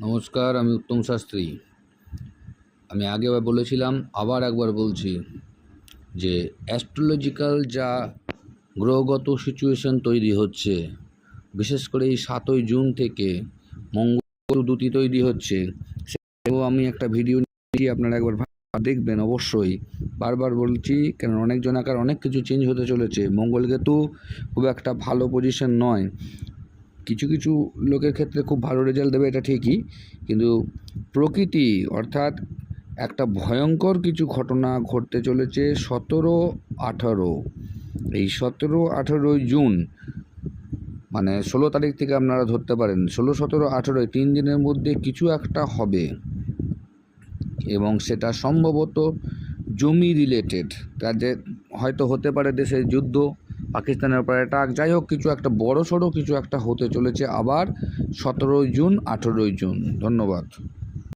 নমস্কার, আমি উত্তম শাস্ত্রী। আমি আগেবার বলেছিলাম, আবার একবার বলছি যে অ্যাস্ট্রোলজিক্যাল যা গ্রহগত সিচুয়েশন তৈরি হচ্ছে, বিশেষ করে এই সাতই জুন থেকে মঙ্গল দুটি তৈরি হচ্ছে, সেও আমি একটা ভিডিও নিয়েছি, আপনারা একবার দেখবেন অবশ্যই। বারবার বলছি কেন অনেকজন আকার অনেক কিছু চেঞ্জ হতে চলেছে। মঙ্গল কেতু খুব একটা ভালো পজিশন নয়। কিছু কিছু লোকের ক্ষেত্রে খুব ভালো রেজাল্ট দেবে, এটা ঠিকই। কিন্তু প্রকৃতি, অর্থাৎ একটা ভয়ঙ্কর কিছু ঘটনা ঘটতে চলেছে সতেরো আঠারো। এই সতেরো আঠারোই জুন মানে ষোলো তারিখ থেকে আপনারা ধরতে পারেন, ষোলো, সতেরো, আঠারোই তিন দিনের মধ্যে কিছু একটা হবে। এবং সেটা সম্ভবত জমি রিলেটেড কাজে হয়তো হতে পারে দেশের যুদ্ধ পাকিস্তানের উপর অ্যাটাক যাই হোক, কিছু একটা বড় সড়ো কিছু একটা হতে চলেছে আবার সতেরোই জুন, আঠেরোই জুন। ধন্যবাদ।